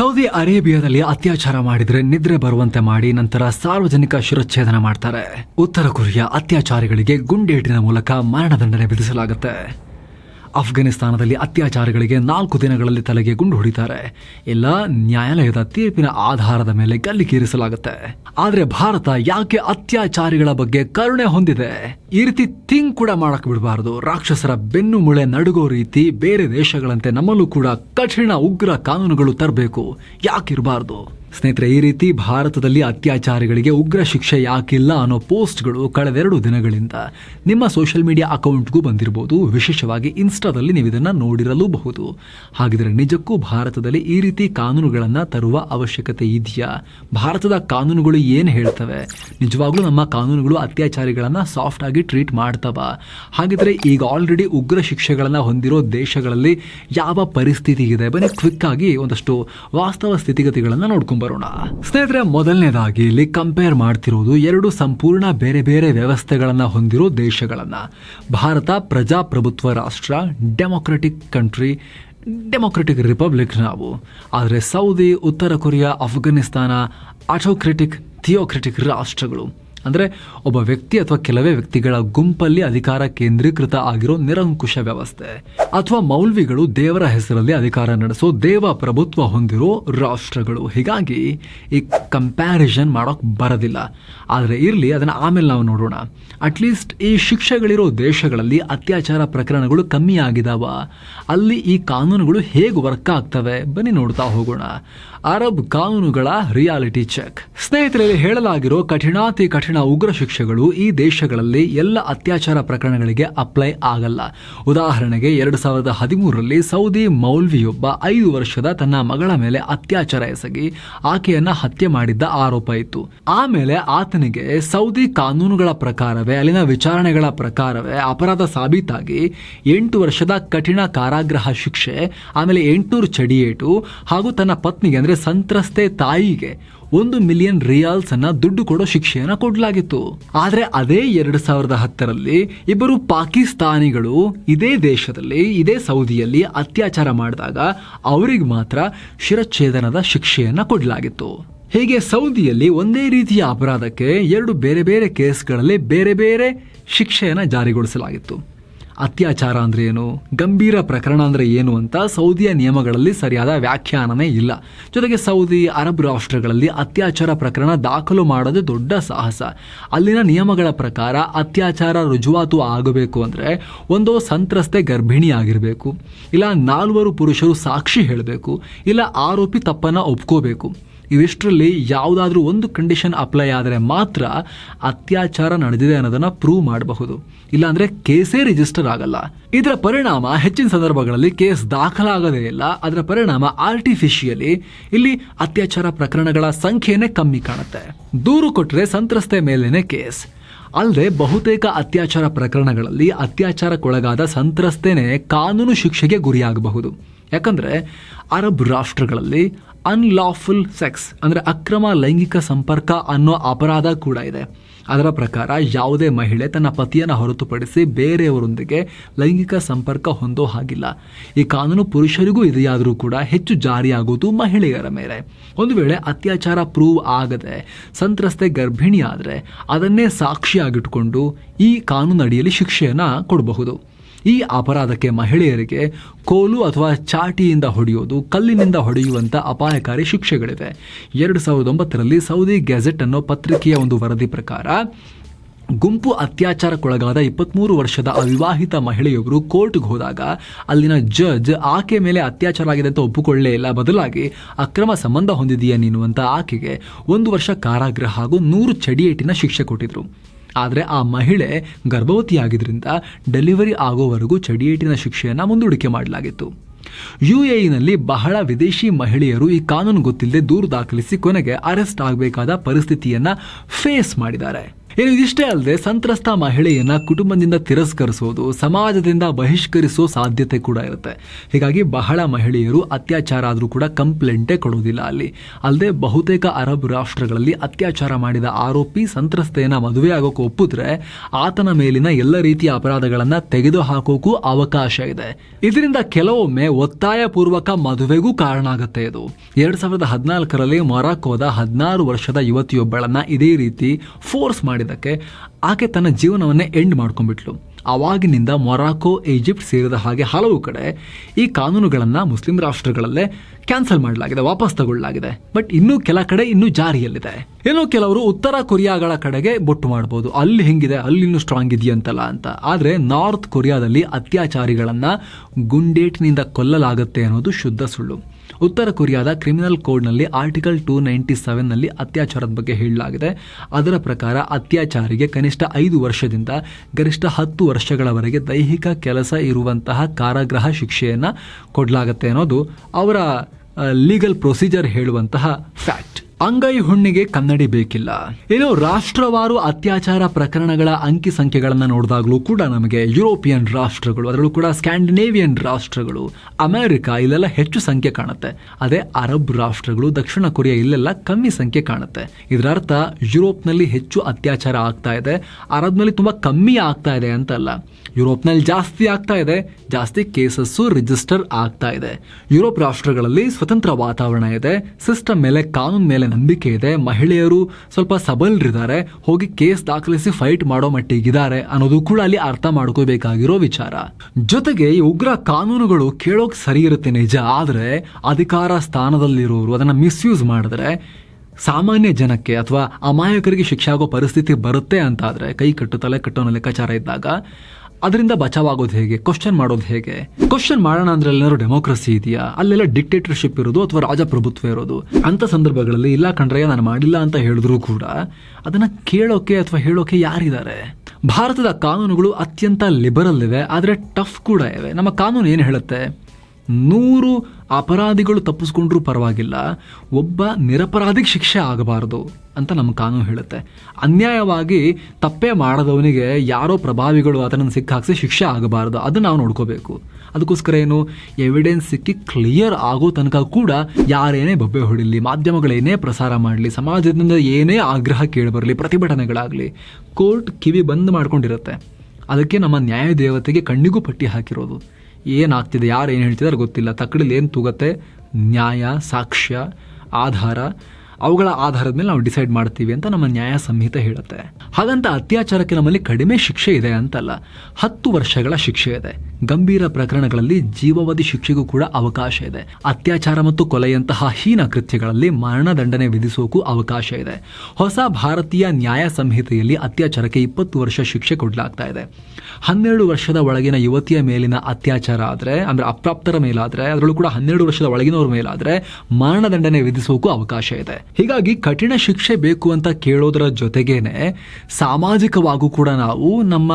Saudi ಅರೇಬಿಯಾದಲ್ಲಿ ಅತ್ಯಾಚಾರ ಮಾಡಿದ್ರೆ ನಿದ್ರೆ ಬರುವಂತೆ ಮಾಡಿ ನಂತರ ಸಾರ್ವಜನಿಕ ಶಿರಚ್ಛೇದನ ಮಾಡ್ತಾರೆ. ಉತ್ತರ ಕೊರಿಯಾ ಅತ್ಯಾಚಾರಿಗಳಿಗೆ ಗುಂಡೇಟಿನ ಮೂಲಕ ಮರಣದಂಡನೆ ವಿಧಿಸಲಾಗುತ್ತೆ. ಅಫ್ಘಾನಿಸ್ತಾನದಲ್ಲಿ ಅತ್ಯಾಚಾರಗಳಿಗೆ ನಾಲ್ಕು ದಿನಗಳಲ್ಲಿ ತಲೆಗೆ ಗುಂಡು ಹೊಡಿತಾರೆ. ಎಲ್ಲ ನ್ಯಾಯಾಲಯದ ತೀರ್ಪಿನ ಆಧಾರದ ಮೇಲೆ ಗಲ್ಲಿಗೇರಿಸಲಾಗುತ್ತೆ. ಆದರೆ ಭಾರತ ಯಾಕೆ ಅತ್ಯಾಚಾರಿಗಳ ಬಗ್ಗೆ ಕರುಣೆ ಹೊಂದಿದೆ? ಈ ರೀತಿ ಥಿಂಕ್ ಕೂಡ ಮಾಡಕ್ ಬಿಡಬಾರದು. ರಾಕ್ಷಸರ ಬೆನ್ನು ಮುಳೆ ನಡುಗೋ ರೀತಿ ಬೇರೆ ದೇಶಗಳಂತೆ ನಮ್ಮಲ್ಲೂ ಕೂಡ ಕಠಿಣ ಉಗ್ರ ಕಾನೂನುಗಳು ತರಬೇಕು. ಯಾಕಿರಬಾರ್ದು ಸ್ನೇಹಿತರೆ, ಈ ರೀತಿ ಭಾರತದಲ್ಲಿ ಅತ್ಯಾಚಾರಿಗಳಿಗೆ ಉಗ್ರ ಶಿಕ್ಷೆ ಯಾಕಿಲ್ಲ ಅನ್ನೋ ಪೋಸ್ಟ್ಗಳು ಕಳೆದೆರಡು ದಿನಗಳಿಂದ ನಿಮ್ಮ ಸೋಷಿಯಲ್ ಮೀಡಿಯಾ ಅಕೌಂಟ್ಗೂ ಬಂದಿರಬಹುದು. ವಿಶೇಷವಾಗಿ ಇನ್ಸ್ಟಾದಲ್ಲಿ ನೀವು ಇದನ್ನು ನೋಡಿರಲೂಬಹುದು. ಹಾಗಿದ್ರೆ ನಿಜಕ್ಕೂ ಭಾರತದಲ್ಲಿ ಈ ರೀತಿ ಕಾನೂನುಗಳನ್ನು ತರುವ ಅವಶ್ಯಕತೆ ಇದೆಯಾ? ಭಾರತದ ಕಾನೂನುಗಳು ಏನು ಹೇಳ್ತವೆ? ನಿಜವಾಗ್ಲೂ ನಮ್ಮ ಕಾನೂನುಗಳು ಅತ್ಯಾಚಾರಿಗಳನ್ನು ಸಾಫ್ಟ್ ಆಗಿ ಟ್ರೀಟ್ ಮಾಡ್ತವ? ಹಾಗಿದ್ರೆ ಈಗ ಆಲ್ರೆಡಿ ಉಗ್ರ ಶಿಕ್ಷೆಗಳನ್ನು ಹೊಂದಿರೋ ದೇಶಗಳಲ್ಲಿ ಯಾವ ಪರಿಸ್ಥಿತಿ ಇದೆ? ಬನ್ನಿ ಕ್ವಿಕ್ ಆಗಿ ಒಂದಷ್ಟು ವಾಸ್ತವ ಸ್ಥಿತಿಗತಿಗಳನ್ನು ನೋಡ್ಕೊಂಡ್ ಬರೋಣ. ಸ್ನೇಹಿತರೆ, ಮೊದಲನೇದಾಗಿ ಇಲ್ಲಿ ಕಂಪೇರ್ ಮಾಡ್ತಿರೋದು ಎರಡು ಸಂಪೂರ್ಣ ಬೇರೆ ಬೇರೆ ವ್ಯವಸ್ಥೆಗಳನ್ನ ಹೊಂದಿರೋ ದೇಶಗಳನ್ನ. ಭಾರತ ಪ್ರಜಾಪ್ರಭುತ್ವ ರಾಷ್ಟ್ರ ಡೆಮೊಕ್ರೆಟಿಕ್ ಕಂಟ್ರಿ ಡೆಮೊಕ್ರೆಟಿಕ್ ರಿಪಬ್ಲಿಕ್ ನಾವು. ಆದರೆ ಸೌದಿ, ಉತ್ತರ ಕೊರಿಯಾ ಅಫ್ಘಾನಿಸ್ತಾನ ಆಟೋಕ್ರೆಟಿಕ್ ಥಿಯೋಕ್ರೆಟಿಕ್ ರಾಷ್ಟ್ರಗಳು. ಅಂದರೆ ಒಬ್ಬ ವ್ಯಕ್ತಿ ಅಥವಾ ಕೆಲವೇ ವ್ಯಕ್ತಿಗಳ ಗುಂಪಲ್ಲಿ ಅಧಿಕಾರ ಕೇಂದ್ರೀಕೃತ ಆಗಿರೋ ನಿರಂಕುಶ ವ್ಯವಸ್ಥೆ. ಅಥವಾ ಮೌಲ್ವಿಗಳು ದೇವರ ಹೆಸರಲ್ಲಿ ಅಧಿಕಾರ ನಡೆಸೋ ದೇವ ಪ್ರಭುತ್ವ ಹೊಂದಿರೋ ರಾಷ್ಟ್ರಗಳು. ಹೀಗಾಗಿ ಈ ಕಂಪ್ಯಾರಿಸನ್ ಮಾಡೋಕ್ ಬರೋದಿಲ್ಲ. ಆದರೆ ಇರಲಿ, ಅದನ್ನು ಆಮೇಲೆ ನಾವು ನೋಡೋಣ. ಅಟ್ಲೀಸ್ಟ್ ಈ ಶಿಕ್ಷೆಗಳಿರೋ ದೇಶಗಳಲ್ಲಿ ಅತ್ಯಾಚಾರ ಪ್ರಕರಣಗಳು ಕಮ್ಮಿ ಆಗಿದಾವ. ಅಲ್ಲಿ ಈ ಕಾನೂನುಗಳು ಹೇಗೆ ವರ್ಕ್ ಆಗ್ತವೆ? ಬನ್ನಿ ನೋಡ್ತಾ ಹೋಗೋಣ. ಅರಬ್ ಕಾನೂನುಗಳ ರಿಯಾಲಿಟಿ ಚೆಕ್ ಸ್ನೇಹಿತರಲ್ಲಿ ಹೇಳಲಾಗಿರೋ ಕಠಿಣಾತಿ ಕಠಿಣ ಉಗ್ರ ಶಿಕ್ಷೆಗಳು ಈ ದೇಶಗಳಲ್ಲಿ ಎಲ್ಲ ಅತ್ಯಾಚಾರ ಪ್ರಕರಣಗಳಿಗೆ ಅಪ್ಲೈ ಆಗಲ್ಲ. ಉದಾಹರಣೆಗೆ ಎರಡು ಸಾವಿರದ ಹದಿಮೂರರಲ್ಲಿ ಸೌದಿ ಮೌಲ್ವಿಯೊಬ್ಬ ಐದು ವರ್ಷದ ತನ್ನ ಮಗಳ ಮೇಲೆ ಅತ್ಯಾಚಾರ ಎಸಗಿ ಆಕೆಯನ್ನ ಹತ್ಯೆ ಮಾಡಿದ್ದ ಆರೋಪ ಇತ್ತು. ಆಮೇಲೆ ಆತನಿಗೆ ಸೌದಿ ಕಾನೂನುಗಳ ಪ್ರಕಾರವೇ, ಅಲ್ಲಿನ ವಿಚಾರಣೆಗಳ ಪ್ರಕಾರವೇ ಅಪರಾಧ ಸಾಬೀತಾಗಿ ಎಂಟು ವರ್ಷದ ಕಠಿಣ ಕಾರಾಗೃಹ ಶಿಕ್ಷೆ, ಆಮೇಲೆ ಎಂಟುನೂರು ಚಡಿಯೇಟು ಹಾಗೂ ತನ್ನ ಪತ್ನಿಗೆ ಅಂದರೆ ಸಂತ್ರಸ್ತೆ ತಾಯಿಗೆ ಒಂದು ಮಿಲಿಯನ್ ರಿಯಾಲ್ಸ್ ಅನ್ನ ದುಡ್ಡು ಕೊಡೋ ಶಿಕ್ಷೆಯನ್ನ ಕೊಡಲಾಗಿತ್ತು. ಆದ್ರೆ ಅದೇ ಎರಡು ಸಾವಿರದ ಹತ್ತರಲ್ಲಿ ಇಬ್ಬರು ಪಾಕಿಸ್ತಾನಿಗಳು ಇದೇ ದೇಶದಲ್ಲಿ, ಇದೇ ಸೌದಿಯಲ್ಲಿ ಅತ್ಯಾಚಾರ ಮಾಡಿದಾಗ ಅವರಿಗೆ ಮಾತ್ರ ಶಿರಚ್ಛೇದನದ ಶಿಕ್ಷೆಯನ್ನ ಕೊಡಲಾಗಿತ್ತು. ಹೀಗೆ ಸೌದಿಯಲ್ಲಿ ಒಂದೇ ರೀತಿಯ ಅಪರಾಧಕ್ಕೆ ಎರಡು ಬೇರೆ ಬೇರೆ ಕೇಸ್ಗಳಲ್ಲಿ ಬೇರೆ ಬೇರೆ ಶಿಕ್ಷೆಯನ್ನ ಜಾರಿಗೊಳಿಸಲಾಗಿತ್ತು. ಅತ್ಯಾಚಾರ ಅಂದರೆ ಏನು? ಗಂಭೀರ ಪ್ರಕರಣ ಅಂದರೆ ಏನು ಅಂತ ಸೌದಿಯ ನಿಯಮಗಳಲ್ಲಿ ಸರಿಯಾದ ವ್ಯಾಖ್ಯಾನವೇ ಇಲ್ಲ. ಜೊತೆಗೆ ಸೌದಿ, ಅರಬ್ ರಾಷ್ಟ್ರಗಳಲ್ಲಿ ಅತ್ಯಾಚಾರ ಪ್ರಕರಣ ದಾಖಲು ಮಾಡೋದು ದೊಡ್ಡ ಸಾಹಸ. ಅಲ್ಲಿನ ನಿಯಮಗಳ ಪ್ರಕಾರ ಅತ್ಯಾಚಾರ ರುಜುವಾತು ಆಗಬೇಕು ಅಂದರೆ ಒಂದು ಸಂತ್ರಸ್ತೆ ಗರ್ಭಿಣಿ ಆಗಿರಬೇಕು ಇಲ್ಲ ನಾಲ್ವರು ಪುರುಷರು ಸಾಕ್ಷಿ ಹೇಳಬೇಕು. ಇಲ್ಲ ಆರೋಪಿ ತಪ್ಪನ್ನು ಒಪ್ಕೋಬೇಕು. ಇವಿಷ್ಟರಲ್ಲಿ ಯಾವುದಾದ್ರೂ ಒಂದು ಕಂಡೀಷನ್ ಅಪ್ಲೈ ಆದರೆ ಮಾತ್ರ ಅತ್ಯಾಚಾರ ನಡೆದಿದೆ ಅನ್ನೋದನ್ನ ಪ್ರೂವ್ ಮಾಡಬಹುದು. ಇಲ್ಲಾಂದ್ರೆ ಕೇಸೇ ರಿಜಿಸ್ಟರ್ ಆಗಲ್ಲ. ಇದರ ಪರಿಣಾಮ ಹೆಚ್ಚಿನ ಸಂದರ್ಭಗಳಲ್ಲಿ ಕೇಸ್ ದಾಖಲಾಗದೇ ಇಲ್ಲ. ಅದರ ಪರಿಣಾಮ ಆರ್ಟಿಫಿಷಿಯಲಿ ಇಲ್ಲಿ ಅತ್ಯಾಚಾರ ಪ್ರಕರಣಗಳ ಸಂಖ್ಯೆನೇ ಕಮ್ಮಿ ಕಾಣುತ್ತೆ. ದೂರು ಕೊಟ್ಟರೆ ಸಂತ್ರಸ್ತೆ ಮೇಲೇನೆ ಕೇಸ್ ಅಲ್ಲದೆ ಬಹುತೇಕ ಅತ್ಯಾಚಾರ ಪ್ರಕರಣಗಳಲ್ಲಿ ಅತ್ಯಾಚಾರಕ್ಕೊಳಗಾದ ಸಂತ್ರಸ್ತೆನೇ ಕಾನೂನು ಶಿಕ್ಷೆಗೆ ಗುರಿಯಾಗಬಹುದು. ಯಾಕಂದ್ರೆ ಅರಬ್ ರಾಷ್ಟ್ರಗಳಲ್ಲಿ ಅನ್ಲಾಫುಲ್ ಸೆಕ್ಸ್ ಅಂದರೆ ಅಕ್ರಮ ಲೈಂಗಿಕ ಸಂಪರ್ಕ ಅನ್ನೋ ಅಪರಾಧ ಕೂಡ ಇದೆ. ಅದರ ಪ್ರಕಾರ ಯಾವುದೇ ಮಹಿಳೆ ತನ್ನ ಪತಿಯನ್ನು ಹೊರತುಪಡಿಸಿ ಬೇರೆಯವರೊಂದಿಗೆ ಲೈಂಗಿಕ ಸಂಪರ್ಕ ಹೊಂದೋ ಹಾಗಿಲ್ಲ. ಈ ಕಾನೂನು ಪುರುಷರಿಗೂ ಇದೆಯಾದರೂ ಕೂಡ ಹೆಚ್ಚು ಜಾರಿಯಾಗುವುದು ಮಹಿಳೆಯರ ಮೇಲೆ. ಒಂದು ವೇಳೆ ಅತ್ಯಾಚಾರ ಪ್ರೂವ್ ಆಗದೆ ಸಂತ್ರಸ್ತೆ ಗರ್ಭಿಣಿ ಆದರೆ ಅದನ್ನೇ ಸಾಕ್ಷಿಯಾಗಿಟ್ಕೊಂಡು ಈ ಕಾನೂನಡಿಯಲ್ಲಿ ಶಿಕ್ಷೆಯನ್ನು ಕೊಡಬಹುದು. ಈ ಅಪರಾಧಕ್ಕೆ ಮಹಿಳೆಯರಿಗೆ ಕೋಲು ಅಥವಾ ಚಾಟಿಯಿಂದ ಹೊಡೆಯೋದು, ಕಲ್ಲಿನಿಂದ ಹೊಡೆಯುವಂಥ ಅಪಾಯಕಾರಿ ಶಿಕ್ಷೆಗಳಿವೆ. ಎರಡು ಸಾವಿರದ ಒಂಬತ್ತರಲ್ಲಿ ಸೌದಿ ಗ್ಯಾಜೆಟ್ ಅನ್ನೋ ಪತ್ರಿಕೆಯ ಒಂದು ವರದಿ ಪ್ರಕಾರ, ಗುಂಪು ಅತ್ಯಾಚಾರಕ್ಕೊಳಗಾದ ಇಪ್ಪತ್ಮೂರು ವರ್ಷದ ಅವಿವಾಹಿತ ಮಹಿಳೆಯೊಬ್ಬರು ಕೋರ್ಟ್ಗೆ ಹೋದಾಗ ಅಲ್ಲಿನ ಜಡ್ಜ್ ಆಕೆ ಮೇಲೆ ಅತ್ಯಾಚಾರ ಆಗಿದೆ ಅಂತ ಒಪ್ಪಿಕೊಳ್ಳೇ ಇಲ್ಲ. ಬದಲಾಗಿ ಅಕ್ರಮ ಸಂಬಂಧ ಹೊಂದಿದೆಯಾ ನೀನು ಆಕೆಗೆ ಒಂದು ವರ್ಷ ಕಾರಾಗೃಹ ಹಾಗೂ ನೂರು ಚಡಿಯೇಟಿನ ಶಿಕ್ಷೆ ಕೊಟ್ಟಿದ್ರು. ಆದರೆ ಆ ಮಹಿಳೆ ಗರ್ಭವತಿಯಾಗಿದ್ದರಿಂದ ಡೆಲಿವರಿ ಆಗೋವರೆಗೂ ಚಡಿಯೇಟಿನ ಶಿಕ್ಷೆಯನ್ನು ಮುಂದೂಡಿಕೆ ಮಾಡಲಾಗಿತ್ತು. ಯು ಯುಎಇನಲ್ಲಿ ಬಹಳ ವಿದೇಶಿ ಮಹಿಳೆಯರು ಈ ಕಾನೂನು ಗೊತ್ತಿಲ್ಲದೆ ದೂರು ದಾಖಲಿಸಿ ಕೊನೆಗೆ ಅರೆಸ್ಟ್ ಆಗಬೇಕಾದ ಪರಿಸ್ಥಿತಿಯನ್ನು ಫೇಸ್ ಮಾಡಿದ್ದಾರೆ. ಇನ್ನು ಇದಿಷ್ಟೇ ಅಲ್ಲದೆ ಸಂತ್ರಸ್ತ ಮಹಿಳೆಯನ್ನ ಕುಟುಂಬದಿಂದ ತಿರಸ್ಕರಿಸೋದು ಸಮಾಜದಿಂದ ಬಹಿಷ್ಕರಿಸೋ ಸಾಧ್ಯತೆ ಕೂಡ ಇರುತ್ತೆ. ಹೀಗಾಗಿ ಬಹಳ ಮಹಿಳೆಯರು ಅತ್ಯಾಚಾರ ಆದರೂ ಕೂಡ ಕಂಪ್ಲೇಂಟೇ ಕೊಡೋದಿಲ್ಲ ಅಲ್ಲಿ. ಅಲ್ಲದೆ ಬಹುತೇಕ ಅರಬ್ ರಾಷ್ಟ್ರಗಳಲ್ಲಿ ಅತ್ಯಾಚಾರ ಮಾಡಿದ ಆರೋಪಿ ಸಂತ್ರಸ್ತೆಯನ್ನ ಮದುವೆ ಆಗೋಕೆ ಒಪ್ಪಿದ್ರೆ ಆತನ ಮೇಲಿನ ಎಲ್ಲ ರೀತಿಯ ಅಪರಾಧಗಳನ್ನ ತೆಗೆದು ಹಾಕೋಕ್ಕೂ ಅವಕಾಶ ಇದೆ. ಇದರಿಂದ ಕೆಲವೊಮ್ಮೆ ಒತ್ತಾಯ ಪೂರ್ವಕ ಮದುವೆಗೂ ಕಾರಣ ಆಗುತ್ತೆ ಇದು. ಎರಡ್ ಸಾವಿರದ ಹದಿನಾಲ್ಕರಲ್ಲಿ ಮೊರಾಕೋದ ಹದಿನಾರು ವರ್ಷದ ಯುವತಿಯೊಬ್ಬಳನ್ನ ಇದೇ ರೀತಿ ಫೋರ್ಸ್ ಮಾಡಿದ್ದಕ್ಕೆ ಆಕೆ ತನ್ನ ಜೀವನವನ್ನೇ ಎಂಡ್ ಮಾಡ್ಕೊಂಡ್ಬಿಟ್ಲು. ಆವಾಗಿನಿಂದ ಮೊರಾಕೋ ಈಜಿಪ್ಟ್ ಸೇರಿದ ಹಾಗೆ ಹಲವು ಕಡೆ ಈ ಕಾನೂನುಗಳನ್ನು ಮುಸ್ಲಿಂ ರಾಷ್ಟ್ರಗಳಲ್ಲೇ ಕ್ಯಾನ್ಸಲ್ ಮಾಡಲಾಗಿದೆ, ವಾಪಸ್ ತಗೊಳ್ಳಲಾಗಿದೆ. ಬಟ್ ಇನ್ನೂ ಕೆಲ ಕಡೆ ಇನ್ನೂ ಜಾರಿಯಲ್ಲಿದೆ. ಏನೋ ಕೆಲವರು ಉತ್ತರ ಕೊರಿಯಾಗಳ ಕಡೆಗೆ ಬೊಟ್ಟು ಮಾಡ್ಬೋದು. ಅಲ್ಲಿ ಹೆಂಗಿದೆ, ಅಲ್ಲಿ ಇನ್ನೂ ಸ್ಟ್ರಾಂಗ್ ಇದೆಯಂತಲ್ಲ ಅಂತ. ಆದರೆ ನಾರ್ತ್ ಕೊರಿಯಾದಲ್ಲಿ ಅತ್ಯಾಚಾರಿಗಳನ್ನು ಗುಂಡೇಟಿನಿಂದ ಕೊಲ್ಲಲಾಗುತ್ತೆ ಅನ್ನೋದು ಶುದ್ಧ ಸುಳ್ಳು. ಉತ್ತರ ಕೊರಿಯಾದ ಕ್ರಿಮಿನಲ್ ಕೋಡ್ನಲ್ಲಿ ಆರ್ಟಿಕಲ್ ಟೂ ನೈಂಟಿ ಸೆವೆನ್ನಲ್ಲಿ ಅತ್ಯಾಚಾರದ ಬಗ್ಗೆ ಹೇಳಲಾಗಿದೆ. ಅದರ ಪ್ರಕಾರ ಅತ್ಯಾಚಾರಿಗೆ ಕನಿಷ್ಠ ಐದು ವರ್ಷದಿಂದ ಗರಿಷ್ಠ ಹತ್ತು ವರ್ಷಗಳವರೆಗೆ ದೈಹಿಕ ಕೆಲಸ ಇರುವಂತಹ ಕಾರಾಗೃಹ ಶಿಕ್ಷೆಯನ್ನು ಕೊಡಲಾಗುತ್ತೆ ಅನ್ನೋದು ಅವರ ಲೀಗಲ್ ಪ್ರೊಸೀಜರ್ ಹೇಳುವಂತಹ ಫ್ಯಾಕ್ಟ್ ಅಂಗೈ ಹುಣ್ಣಿಗೆ ಕನ್ನಡಿ ಬೇಕಿಲ್ಲ. ಏನು ರಾಷ್ಟ್ರವಾರು ಅತ್ಯಾಚಾರ ಪ್ರಕರಣಗಳ ಅಂಕಿ ಸಂಖ್ಯೆಗಳನ್ನು ನೋಡಿದಾಗಲೂ ಕೂಡ ನಮಗೆ ಯುರೋಪಿಯನ್ ರಾಷ್ಟ್ರಗಳು, ಅದರಲ್ಲೂ ಕೂಡ ಸ್ಕ್ಯಾಂಡಿನೇವಿಯನ್ ರಾಷ್ಟ್ರಗಳು, ಅಮೆರಿಕ ಇಲ್ಲೆಲ್ಲ ಹೆಚ್ಚು ಸಂಖ್ಯೆ ಕಾಣುತ್ತೆ. ಅದೇ ಅರಬ್ ರಾಷ್ಟ್ರಗಳು, ದಕ್ಷಿಣ ಕೊರಿಯಾ ಇಲ್ಲೆಲ್ಲ ಕಮ್ಮಿ ಸಂಖ್ಯೆ ಕಾಣುತ್ತೆ. ಇದರ ಅರ್ಥ ಯುರೋಪ್ನಲ್ಲಿ ಹೆಚ್ಚು ಅತ್ಯಾಚಾರ ಆಗ್ತಾ ಇದೆ, ಅರಬ್ನಲ್ಲಿ ತುಂಬಾ ಕಮ್ಮಿ ಆಗ್ತಾ ಇದೆ ಅಂತಲ್ಲ. ಯುರೋಪ್ನಲ್ಲಿ ಜಾಸ್ತಿ ಆಗ್ತಾ ಇದೆ, ಜಾಸ್ತಿ ಕೇಸಸ್ಸು ರಿಜಿಸ್ಟರ್ ಆಗ್ತಾ ಇದೆ. ಯುರೋಪ್ ರಾಷ್ಟ್ರಗಳಲ್ಲಿ ಸ್ವತಂತ್ರ ವಾತಾವರಣ ಇದೆ, ಸಿಸ್ಟಮ್ ಮೇಲೆ, ಕಾನೂನು ಮೇಲೆ ನಂಬಿಕೆ ಇದೆ, ಮಹಿಳೆಯರು ಸ್ವಲ್ಪ ಸಬಲರಿದ್ದಾರೆ, ಹೋಗಿ ಕೇಸ್ ದಾಖಲಿಸಿ ಫೈಟ್ ಮಾಡೋ ಮಟ್ಟಿಗಿದ್ದಾರೆ ಅನ್ನೋದು ಕೂಡ ಅಲ್ಲಿ ಅರ್ಥ ಮಾಡ್ಕೋಬೇಕಾಗಿರೋ ವಿಚಾರ. ಜೊತೆಗೆ ಈ ಉಗ್ರ ಕಾನೂನುಗಳು ಕೇಳೋಕ್ ಸರಿ ಇರುತ್ತೆ ನಿಜ, ಆದರೆ ಅಧಿಕಾರ ಸ್ಥಾನದಲ್ಲಿರೋರು ಅದನ್ನ ಮಿಸ್ಯೂಸ್ ಮಾಡಿದ್ರೆ ಸಾಮಾನ್ಯ ಜನಕ್ಕೆ ಅಥವಾ ಅಮಾಯಕರಿಗೆ ಶಿಕ್ಷೆ ಆಗೋ ಪರಿಸ್ಥಿತಿ ಬರುತ್ತೆ ಅಂತಾದರೆ, ಕೈ ಕಟ್ಟು, ತಲೆ ಕಟ್ಟೋ ಅನ್ನೋ ಲೆಕ್ಕಾಚಾರ ಇದ್ದಾಗ ಅದರಿಂದ ಬಚಾವಾಗೋದು ಹೇಗೆ? ಕ್ವಶನ್ ಮಾಡೋದು ಹೇಗೆ? ಕ್ವಶನ್ ಮಾಡೋಣ ಅಂದ್ರೆ ಏನಾದ್ರು ಡೆಮೋಕ್ರಸಿ ಇದೆಯಾ? ಅಲ್ಲೆಲ್ಲ ಡಿಕ್ಟೇಟರ್ಶಿಪ್ ಇರೋದು ಅಥವಾ ರಾಜಪ್ರಭುತ್ವ ಇರೋದು? ಅಂತ ಸಂದರ್ಭಗಳಲ್ಲಿ ಇಲ್ಲ ಕಂಡ್ರೆ ನಾನು ಮಾಡಿಲ್ಲ ಅಂತ ಹೇಳಿದ್ರು ಕೂಡ ಅದನ್ನ ಕೇಳೋಕೆ ಅಥವಾ ಹೇಳೋಕೆ ಯಾರಿದ್ದಾರೆ? ಭಾರತದ ಕಾನೂನುಗಳು ಅತ್ಯಂತ ಲಿಬರಲ್ ಇವೆ, ಆದರೆ ಟಫ್ ಕೂಡ ಇವೆ. ನಮ್ಮ ಕಾನೂನು ಏನು ಹೇಳುತ್ತೆ? ನೂರು ಅಪರಾಧಿಗಳು ತಪ್ಪಿಸ್ಕೊಂಡ್ರೂ ಪರವಾಗಿಲ್ಲ, ಒಬ್ಬ ನಿರಪರಾಧಿಗೆ ಶಿಕ್ಷೆ ಆಗಬಾರ್ದು ಅಂತ ನಮ್ಮ ಕಾನೂನು ಹೇಳುತ್ತೆ. ಅನ್ಯಾಯವಾಗಿ ತಪ್ಪೇ ಮಾಡದವನಿಗೆ ಯಾರೋ ಪ್ರಭಾವಿಗಳು ಅದನ್ನು ಸಿಕ್ಕಾಕ್ಸಿ ಶಿಕ್ಷೆ ಆಗಬಾರ್ದು, ಅದನ್ನು ನಾವು ನೋಡ್ಕೋಬೇಕು. ಅದಕ್ಕೋಸ್ಕರ ಏನು ಎವಿಡೆನ್ಸ್ ಸಿಕ್ಕಿ ಕ್ಲಿಯರ್ ಆಗೋ ತನಕ ಕೂಡ ಯಾರೇನೇ ಬಬ್ಬೆ ಹೊಡಿಲಿ ಮಾಧ್ಯಮಗಳೇನೇ ಪ್ರಸಾರ ಮಾಡಲಿ, ಸಮಾಜದಿಂದ ಏನೇ ಆಗ್ರಹ ಕೇಳಿಬರಲಿ, ಪ್ರತಿಭಟನೆಗಳಾಗಲಿ, ಕೋರ್ಟ್ ಕಿವಿ ಬಂದ್ ಮಾಡ್ಕೊಂಡಿರುತ್ತೆ. ಅದಕ್ಕೆ ನಮ್ಮ ನ್ಯಾಯ ದೇವತೆಗೆ ಕಣ್ಣಿಗೂ ಪಟ್ಟಿ ಹಾಕಿರೋದು. ಏನಾಗ್ತಿದೆ ಯಾರು ಏನು ಹೇಳ್ತಿದ್ದಾರೆ ಗೊತ್ತಿಲ್ಲ. ತಕ್ಕಡಿಲಿ ಏನು ತೂಗತ್ತೆ? ನ್ಯಾಯ ಸಾಕ್ಷ್ಯ ಆಧಾರ. ಅವುಗಳ ಆಧಾರದ ಮೇಲೆ ನಾವು ಡಿಸೈಡ್ ಮಾಡ್ತೀವಿ ಅಂತ ನಮ್ಮ ನ್ಯಾಯ ಸಂಹಿತೆ ಹೇಳುತ್ತೆ. ಹಾಗಂತ ಅತ್ಯಾಚಾರಕ್ಕೆ ನಮ್ಮಲ್ಲಿ ಕಡಿಮೆ ಶಿಕ್ಷೆ ಇದೆ ಅಂತಲ್ಲ, ಹತ್ತು ವರ್ಷಗಳ ಶಿಕ್ಷೆ ಇದೆ. ಗಂಭೀರ ಪ್ರಕರಣಗಳಲ್ಲಿ ಜೀವಾವಧಿ ಶಿಕ್ಷೆಗೂ ಕೂಡ ಅವಕಾಶ ಇದೆ. ಅತ್ಯಾಚಾರ ಮತ್ತು ಕೊಲೆಯಂತಹ ಹೀನ ಕೃತ್ಯಗಳಲ್ಲಿ ಮರಣದಂಡನೆ ವಿಧಿಸೋಕು ಅವಕಾಶ ಇದೆ. ಹೊಸ ಭಾರತೀಯ ನ್ಯಾಯ ಸಂಹಿತೆಯಲ್ಲಿ ಅತ್ಯಾಚಾರಕ್ಕೆ ಇಪ್ಪತ್ತು ವರ್ಷ ಶಿಕ್ಷೆ ಕೊಡಲಾಗ್ತಾ ಇದೆ. ಹನ್ನೆರಡು ವರ್ಷದ ಒಳಗಿನ ಯುವತಿಯ ಮೇಲಿನ ಅತ್ಯಾಚಾರ ಆದರೆ, ಅಂದರೆ ಅಪ್ರಾಪ್ತರ ಮೇಲಾದರೆ, ಅದರಲ್ಲೂ ಕೂಡ ಹನ್ನೆರಡು ವರ್ಷದ ಒಳಗಿನವ್ರ ಮೇಲಾದರೆ ಮರಣದಂಡನೆ ವಿಧಿಸೋಕು ಅವಕಾಶ ಇದೆ. ಹೀಗಾಗಿ ಕಠಿಣ ಶಿಕ್ಷೆ ಬೇಕು ಅಂತ ಕೇಳೋದರ ಜೊತೆಗೇನೆ ಸಾಮಾಜಿಕವಾಗೂ ಕೂಡ ನಾವು ನಮ್ಮ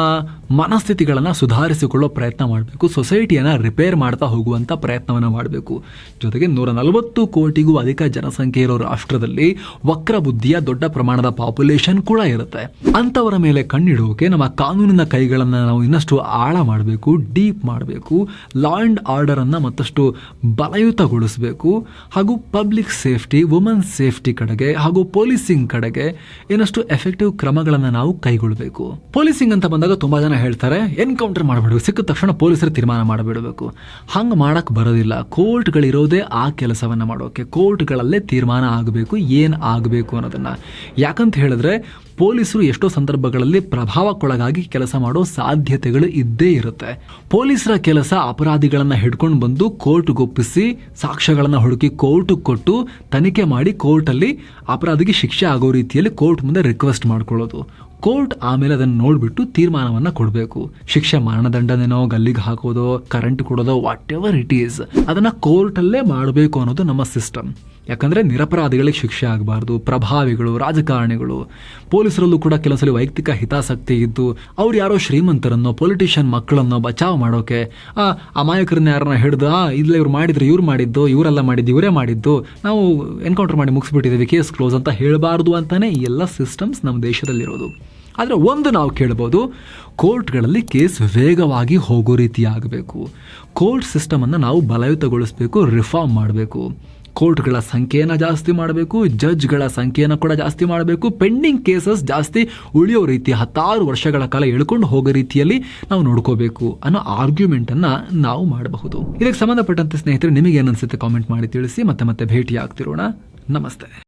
ಮನಸ್ಥಿತಿಗಳನ್ನು ಸುಧಾರಿಸಿಕೊಳ್ಳೋ ಪ್ರಯತ್ನ ಮಾಡಬೇಕು, ಸೊಸೈಟಿಯನ್ನು ರಿಪೇರ್ ಮಾಡ್ತಾ ಹೋಗುವಂಥ ಪ್ರಯತ್ನವನ್ನು ಮಾಡಬೇಕು. ಜೊತೆಗೆ ನೂರ ನಲವತ್ತು ಕೋಟಿಗೂ ಅಧಿಕ ಜನಸಂಖ್ಯೆ ಇರೋ ರಾಷ್ಟ್ರದಲ್ಲಿ ವಕ್ರ ಬುದ್ಧಿಯ ದೊಡ್ಡ ಪ್ರಮಾಣದ ಪಾಪ್ಯುಲೇಷನ್ ಕೂಡ ಇರುತ್ತೆ. ಅಂಥವರ ಮೇಲೆ ಕಣ್ಣಿಡೋಕೆ ನಮ್ಮ ಕಾನೂನಿನ ಕೈಗಳನ್ನು ನಾವು ಇನ್ನಷ್ಟು ಆಳ ಮಾಡಬೇಕು, ಡೀಪ್ ಮಾಡಬೇಕು ಲಾ ಆ್ಯಂಡ್ ಆರ್ಡರನ್ನು ಮತ್ತಷ್ಟು ಬಲಯುತಗೊಳಿಸಬೇಕು, ಹಾಗೂ ಪಬ್ಲಿಕ್ ಸೇಫ್ಟಿ ವುಮನ್ ಸೇಫ್ಟಿ ಕಡೆಗೆ ಹಾಗೂ ಪೊಲೀಸಿಂಗ್ ಕಡೆಗೆ ಇನ್ನಷ್ಟು ಎಫೆಕ್ಟಿವ್ ಕ್ರಮಗಳನ್ನು ನಾವು ಕೈಗೊಳ್ಳಬೇಕು ಪೊಲೀಸಿಂಗ್ ಅಂತ ಬಂದಾಗ ತುಂಬಾ ಜನ ಹೇಳ್ತಾರೆ, ಎನ್ಕೌಂಟರ್ ಮಾಡಬೇಡ ಸಿಕ್ಕ ತಕ್ಷಣ ಪೊಲೀಸರು ತೀರ್ಮಾನ ಮಾಡಿಬಿಡಬೇಕು. ಹಂಗೆ ಮಾಡಕ್ ಬರೋದಿಲ್ಲ. ಕೋರ್ಟ್ಗಳಿರೋದೇ ಆ ಕೆಲಸವನ್ನ ಮಾಡೋಕೆ. ಕೋರ್ಟ್ಗಳಲ್ಲೇ ತೀರ್ಮಾನ ಆಗಬೇಕು, ಏನು ಆಗಬೇಕು ಅನ್ನೋದನ್ನ. ಯಾಕಂತ ಹೇಳಿದ್ರೆ ಪೊಲೀಸರು ಎಷ್ಟೋ ಸಂದರ್ಭಗಳಲ್ಲಿ ಪ್ರಭಾವಕ್ಕೊಳಗಾಗಿ ಕೆಲಸ ಮಾಡೋ ಸಾಧ್ಯತೆಗಳು ಇದ್ದೇ ಇರುತ್ತೆ. ಪೊಲೀಸರ ಕೆಲಸ ಅಪರಾಧಿಗಳನ್ನು ಹಿಡ್ಕೊಂಡು ಬಂದು ಕೋರ್ಟ್ ಒಪ್ಪಿಸಿ, ಸಾಕ್ಷ್ಯಗಳನ್ನ ಹುಡುಕಿ ಕೋರ್ಟ್ಗೆ ಕೊಟ್ಟು ತನಿಖೆ ಮಾಡಿ ಕೋರ್ಟಲ್ಲಿ ಅಪರಾಧಿಗೆ ಶಿಕ್ಷೆ ಆಗೋ ರೀತಿಯಲ್ಲಿ ಕೋರ್ಟ್ ಮುಂದೆ ರಿಕ್ವೆಸ್ಟ್ ಮಾಡ್ಕೊಳ್ಳೋದು. ಕೋರ್ಟ್ ಆಮೇಲೆ ಅದನ್ನು ನೋಡಿಬಿಟ್ಟು ತೀರ್ಮಾನವನ್ನ ಕೊಡಬೇಕು. ಶಿಕ್ಷೆ ಮರಣದಂಡನೆನೋ ಗಲ್ಲಿಗೆ ಹಾಕೋದೋ, ಕರೆಂಟ್ ಕೊಡೋದೋ ವಾಟ್ ಎವರ್ ಇಟ್ ಈಸ್ ಅದನ್ನ ಕೋರ್ಟಲ್ಲೇ ಮಾಡಬೇಕು ಅನ್ನೋದು ನಮ್ಮ ಸಿಸ್ಟಮ್ ಯಾಕಂದ್ರೆ ನಿರಪರಾಧಿಗಳಿಗೆ ಶಿಕ್ಷೆ ಆಗಬಾರ್ದು, ಪ್ರಭಾವಿಗಳು, ರಾಜಕಾರಣಿಗಳು. ಪೊಲೀಸರಲ್ಲೂ ಕೂಡ ಕೆಲವೊಂದ್ಸಲಿ ವೈಯಕ್ತಿಕ ಹಿತಾಸಕ್ತಿ ಇದ್ದು, ಅವ್ರು ಯಾರೋ ಶ್ರೀಮಂತರನ್ನೋ ಪೊಲಿಟಿಷಿಯನ್ ಮಕ್ಕಳನ್ನೋ ಬಚಾವ್ ಮಾಡೋಕೆ, ಆ, ಅಮಾಯಕರನ್ನ ಯಾರನ್ನ ಹಿಡಿದು, ಆ, ಇಲ್ಲ ಇವ್ರು ಮಾಡಿದ್ರು, ಇವ್ರು ಮಾಡಿದ್ದು, ಇವರೆಲ್ಲ ಮಾಡಿದ್ದು, ಇವರೇ ಮಾಡಿದ್ದು, ನಾವು ಎನ್ಕೌಂಟರ್ ಮಾಡಿ ಮುಗಿಸ್ಬಿಟ್ಟಿದ್ದೀವಿ ಕೇಸ್ ಕ್ಲೋಸ್ ಅಂತ ಹೇಳಬಾರ್ದು ಅಂತಲೇ ಈ ಎಲ್ಲ ಸಿಸ್ಟಮ್ಸ್ ನಮ್ಮ ದೇಶದಲ್ಲಿರೋದು. ಆದರೆ ಒಂದು ನಾವು ಕೇಳ್ಬೋದು, ಕೋರ್ಟ್ಗಳಲ್ಲಿ ಕೇಸ್ ವೇಗವಾಗಿ ಹೋಗೋ ರೀತಿಯಾಗಬೇಕು. ಕೋರ್ಟ್ ಸಿಸ್ಟಮನ್ನು ನಾವು ಬಲಯುತಗೊಳಿಸಬೇಕು ರಿಫಾರ್ಮ್ ಮಾಡಬೇಕು. ಕೋರ್ಟ್ಗಳ ಸಂಖ್ಯೆಯನ್ನು ಜಾಸ್ತಿ ಮಾಡಬೇಕು, ಜಡ್ಜ್ಗಳ ಸಂಖ್ಯೆಯನ್ನು ಕೂಡ ಜಾಸ್ತಿ ಮಾಡಬೇಕು. ಪೆಂಡಿಂಗ್ ಕೇಸಸ್ ಜಾಸ್ತಿ ಉಳಿಯೋ ರೀತಿ ಹತ್ತಾರು ವರ್ಷಗಳ ಕಾಲ ಎಳ್ಕೊಂಡು ಹೋಗೋ ರೀತಿಯಲ್ಲಿ ನಾವು ನೋಡ್ಕೋಬೇಕು ಅನ್ನೋ ಆರ್ಗ್ಯುಮೆಂಟನ್ನು ನಾವು ಮಾಡಬಹುದು. ಇದಕ್ಕೆ ಸಂಬಂಧಪಟ್ಟಂತೆ ಸ್ನೇಹಿತರೆ ನಿಮಗೆ ಏನನ್ಸುತ್ತೆ ಕಾಮೆಂಟ್ ಮಾಡಿ ತಿಳಿಸಿ, ಮತ್ತೆ ಮತ್ತೆ ಭೇಟಿ ಆಗ್ತಿರೋಣ ನಮಸ್ತೆ.